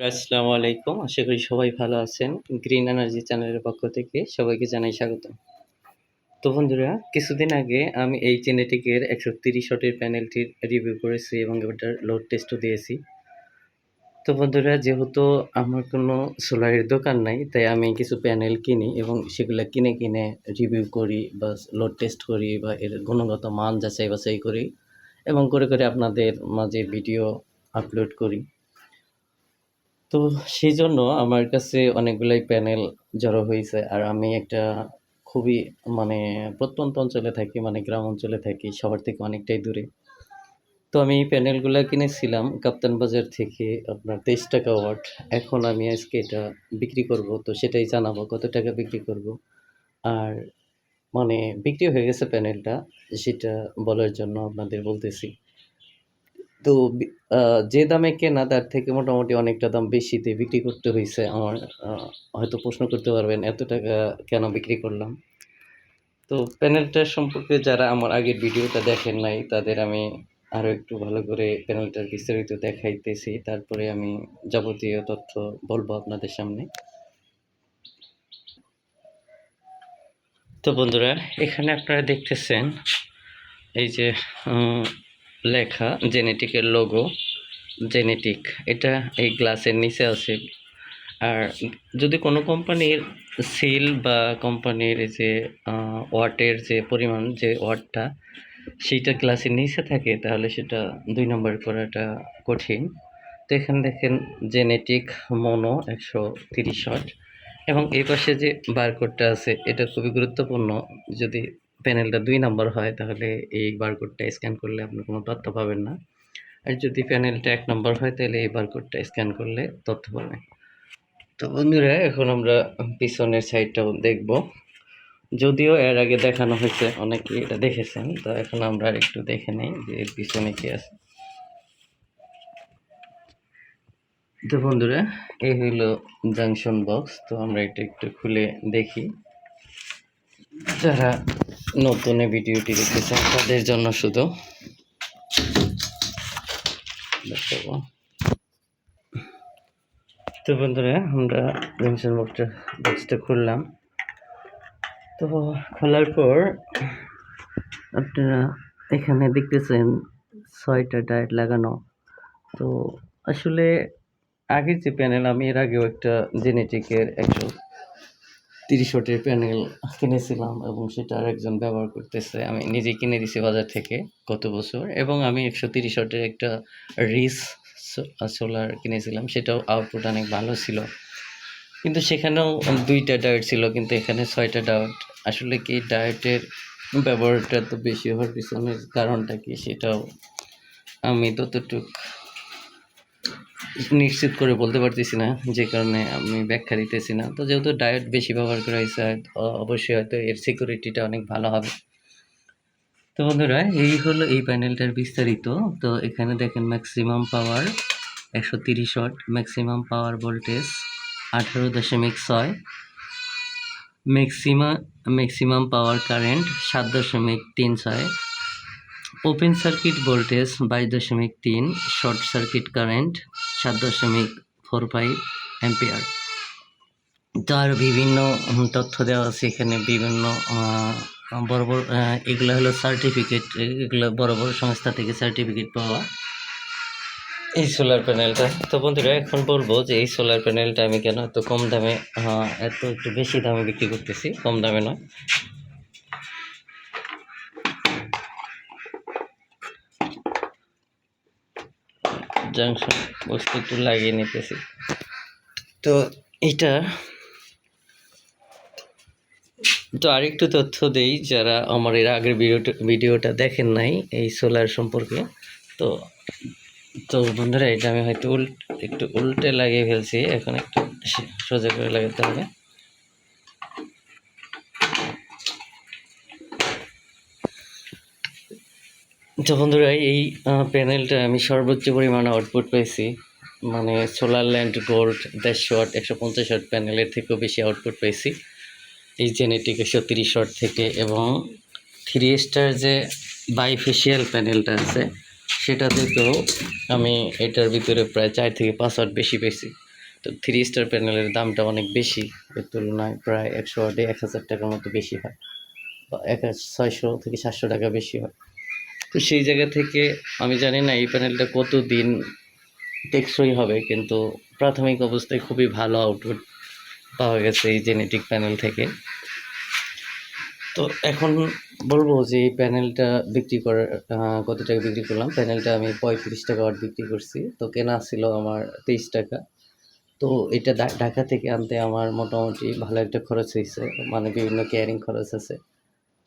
আসসালামু আলাইকুম। আশা করি সবাই ভালো আছেন। গ্রিন এনার্জি চ্যানেলের পক্ষ থেকে সবাইকে জানাই স্বাগত তো বন্ধুরা, কিছুদিন আগে আমি এই জেনেটিকের একশো তিরিশ শটের প্যানেলটির রিভিউ করেছি এবং ওটার লোড টেস্টও দিয়েছি। তো বন্ধুরা, যেহেতু আমার কোনো সোলারের দোকান নাই, তাই আমি কিছু প্যানেল কিনি এবং সেগুলো কিনে কিনে রিভিউ করি বা লোড টেস্ট করি বা এর গুণগত মান যাচাই বাছাই করি এবং করে করে আপনাদের মাঝে ভিডিও আপলোড করি। তো সেই জন্য আমার কাছে অনেকগুলাই প্যানেল জড়ো হয়েছে আর আমি একটা খুবই মানে প্রত্যন্ত অঞ্চলে থাকি মানে গ্রাম অঞ্চলে থাকি, শহর থেকে অনেকটাই দূরে। তো আমি এই প্যানেলগুলো কিনেছিলাম কাপ্তান বাজার থেকে আপনার তেইশ টাকা ওয়াট। এখন আমি আজকে এটা বিক্রি করব, তো সেটাই জানাব, কত টাকা বিক্রি করব। আর মানে বিক্রি হয়ে গেছে প্যানেলটা, সেটা বলার জন্য আপনাদের বলতেছি। তো যে দামে কেনা তার থেকে মোটামুটি অনেকটা দাম বেশিতে বিক্রি করতে হয়েছে আমার হয়তো প্রশ্ন করতে পারবেন, এত টাকা কেন বিক্রি করলাম? তো প্যানেলটার সম্পর্কে যারা আমার আগের ভিডিওটা দেখেন নাই, তাদের আমি আরও একটু ভালো করে প্যানেলটার বিস্তারিত দেখাইতেছি। তারপরে আমি যাবতীয় তথ্য বলব আপনাদের সামনে। তো বন্ধুরা, এখানে আপনারা দেখতেছেন, এই যে লেখা জেনেটিকের লোগো জেনেটিক এটা এই গ্লাসের নিচে আছে। আর যদি কোনো কোম্পানির সিল বা কোম্পানির যে ওয়াটের যে পরিমাণ, যে ওয়াটটা সেইটা গ্লাসের নিচে থাকে, তাহলে সেটা দুই নম্বর করাটা কঠিন। তো এখানে দেখেন জেনেটিক মনো একশো তিরিশ শট এবং এই পাশে যে বারকোডটা আছে, এটা খুবই গুরুত্বপূর্ণ। যদি প্যানেলটা দুই নম্বর হয়, তাহলে এই বারকোডটা স্ক্যান করলে আপনি কোনো তথ্য পাবেন না। আর যদি প্যানেলটা এক নম্বর হয়, তাহলে এই বারকোডটা স্ক্যান করলে তথ্য পাবেন। তো বন্ধুরা, এখন আমরা পিছনের সাইডটাও দেখব। যদিও এর আগে দেখানো হয়েছে অনেকে এটা দেখেছেন। তো এখন আমরা একটু দেখে নিই যে এর পিছনে কি আছে। তো বন্ধুরা, এই হইল জাংশন বক্স তো আমরা এটা একটু খুলে দেখি। যারা নতুন এই ভিডিওটি দেখতেছেন তাদের জন্য শুধু। তো বন্ধুরা, আমরা জাংশন বক্সটা বক্সটা খুললাম। তো খোলার পর আপনারা এখানে দেখতেছেন ছয়টা ডায়েট লাগানো। তো আসলে আগের যে প্যানেল আমি এর আগেও একটা জেনেটিকের একশো তিরিশ ওয়াটের প্যানেল কিনেছিলাম এবং সেটা আরেকজন ব্যবহার করতেছে। আমি নিজে কিনে দিছি বাজার থেকে গত বছর এবং আমি একশো তিরিশ ওয়াটের একটা রিস সোলার কিনেছিলাম। সেটাও আউটপুট অনেক ভালো ছিল। কিন্তু সেখানেও দুইটা ডায়েট ছিল, কিন্তু এখানে ছয়টা ডায়েট আসলে কি ডায়েটের ব্যবহারটা তো বেশি হওয়ার পিছনের কারণটা কি সেটাও আমি ততটুক নিশ্চিত করে বলতে পারতেছি না, যে কারণে আমি ব্যাখ্যা দিতেছি না। তো যেহেতু ডায়েট বেশি ব্যবহার করা হয়েছে অবশ্যই হয়তো এর সিকিউরিটিটা অনেক ভালো হবে। তো বন্ধুরা, এই হলো এই প্যানেলটার বিস্তারিত। তো এখানে দেখেন ম্যাক্সিমাম পাওয়ার একশো তিরিশ ওয়াট ম্যাক্সিমাম পাওয়ার ভোল্টেজ আঠারো দশমিক ছয় ম্যাক্সিমা ম্যাক্সিমাম পাওয়ার কারেন্ট সাত দশমিক তিন ছয় ওপেন সার্কিট ভোল্টেজ বাইশ দশমিক তিন, শর্ট সার্কিট কারেন্ট সাত দশমিক ফোর ফাইভ অ্যাম্পিয়ার। তার বিভিন্ন তথ্য দেওয়া আছে এখানে, বিভিন্ন বড় বড় এগুলো হলো সার্টিফিকেট এগুলো বড় বড় সংস্থা থেকে সার্টিফিকেট পাওয়া। এই সোলার প্যানেলটা তো বন্ধুরা, এখন বলব যে এই সোলার প্যানেলটা আমি কেন এত কম দামে এত একটু বেশি দামে বিক্রি করতেছি? কম দামে নয়। জাংশন বস্তু একটু লাগিয়ে নিতেছি। তো এটা তো আরেকটু তথ্য দেই, যারা আমার এর আগের ভিডিওটা ভিডিওটা দেখেন নাই এই সোলার সম্পর্কে। তো তো বন্ধুরা, এটা আমি হয়তো উল্ট একটু উল্টে লাগিয়ে ফেলছি, এখন একটু সোজা করে লাগাতে হবে। তো বন্ধুরা, এই প্যানেলটা আমি সর্বোচ্চ পরিমাণে আউটপুট পেয়েছি মানে সোলার ল্যান্ড গোল্ড দেড়শো ওয়াট একশো পঞ্চাশ ওয়াট প্যানেলের থেকেও বেশি আউটপুট পেয়েছি এই জেনেটিক একশো তিরিশ ওয়াট থেকে এবং থ্রি স্টার যে বাইফেশিয়াল প্যানেলটা আছে, সেটা থেকেও আমি এটার ভিতরে প্রায় চার থেকে পাঁচ ওয়াট বেশি পেয়েছি তো থ্রি স্টার প্যানেলের দামটা অনেক বেশি, এর তুলনায় প্রায় একশো ওয়াটে এক হাজার টাকার মতো বেশি হয় বা এক ছয়শো থেকে সাতশো টাকা বেশি হয়। তো সেই জায়গা থেকে আমি জানি না এই প্যানেলটা কত দিন টেকসই হবে, কিন্তু প্রাথমিক অবস্থায় খুবই ভালো আউটপুট পাওয়া গেছে এই জেনেটিক প্যানেল থেকে। তো এখন বলব যে এই প্যানেলটা বিক্রি করার কত টাকা বিক্রি করলাম? প্যানেলটা আমি পঁয়ত্রিশ টাকা ওয়াট বিক্রি করছি। তো কেনা ছিল আমার তেইশ টাকা। তো এটা ঢাকা থেকে আনতে আমার মোটামুটি ভালো একটা খরচ হয়েছে। মানে বিভিন্ন কেয়ারিং খরচ আছে।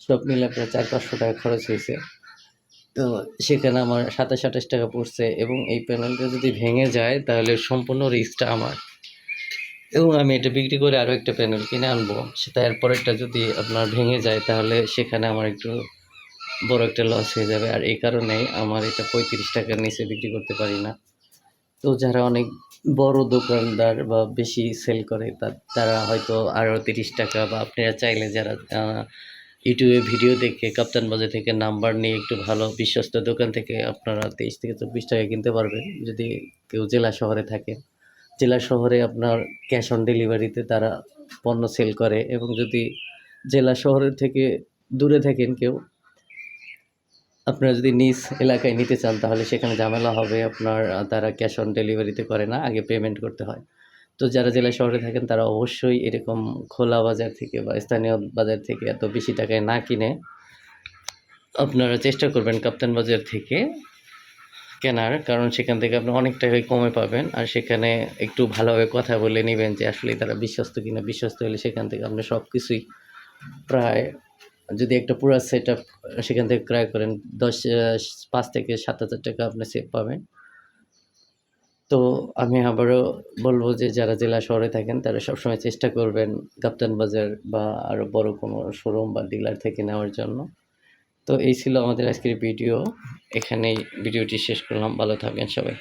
সব মিলে প্রায় চার পাঁচশো টাকা খরচ হয়েছে। তো সেখানে আমার সাতাশ আঠাশ টাকা পড়ছে এবং এই প্যানেলটা যদি ভেঙে যায়, তাহলে সম্পূর্ণ রিস্কটা আমার। এবং আমি এটা বিক্রি করে আরও একটা প্যানেল কিনে আনব। সেটা এরপরেরটা যদি আপনার ভেঙে যায়, তাহলে সেখানে আমার একটু বড় একটা লস হয়ে যাবে। আর এই কারণেই আমার এটা পঁয়ত্রিশ টাকার নিচে বিক্রি করতে পারি না। তো যারা অনেক বড় দোকানদার বা বেশি সেল করে, তারা হয়তো আরও তিরিশ টাকা বা আপনারা চাইলে যারা ইউটিউবে ভিডিও দেখে, কাপ্তান বাজার থেকে নাম্বার নিয়ে একটু ভালো বিশ্বস্ত দোকান থেকে আপনারা তেইশ থেকে চব্বিশ টাকা কিনতে পারবেন। যদি কেউ জেলা শহরে থাকে, জেলা শহরে আপনার ক্যাশ অন ডেলিভারিতে তারা পণ্য সেল করে এবং যদি জেলা শহরের থেকে দূরে থাকেন কেউ, আপনারা যদি নিজ এলাকায় নিতে চান তাহলে সেখানে ঝামেলা হবে। আপনার, তারা ক্যাশ অন ডেলিভারিতে করে না, আগে পেমেন্ট করতে হয়। তো যারা জেলা শহরে থাকেন, তারা অবশ্যই এরকম খোলা বাজার থেকে বা স্থানীয় বাজার থেকে এত বেশি টাকায় না কিনে আপনারা চেষ্টা করবেন কাপ্তান বাজার থেকে কেনার, কারণ সেখান থেকে আপনি অনেক টাকায় কমে পাবেন। আর সেখানে একটু ভালোভাবে কথা বলে নেবেন যে আসলে তারা বিশ্বস্ত কিনা, বিশ্বস্ত হলে সেখান থেকে আপনি সব কিছুই প্রায় যদি একটা পুরো সেট আপ সেখান থেকে ক্রয় করেন, দশ, পাঁচ থেকে সাত হাজার টাকা আপনি সেভ পাবেন। তো আমি আবারও বলব যে যারা জেলা শহরে থাকেন, তারা সবসময় চেষ্টা করবেন কাপ্তান বাজার বা আরও বড় কোনো শোরুম বা ডিলার থেকে নেওয়ার জন্য। তো এই ছিল আমাদের আজকের ভিডিও এখানেই ভিডিওটি শেষ করলাম। ভালো থাকবেন সবাই।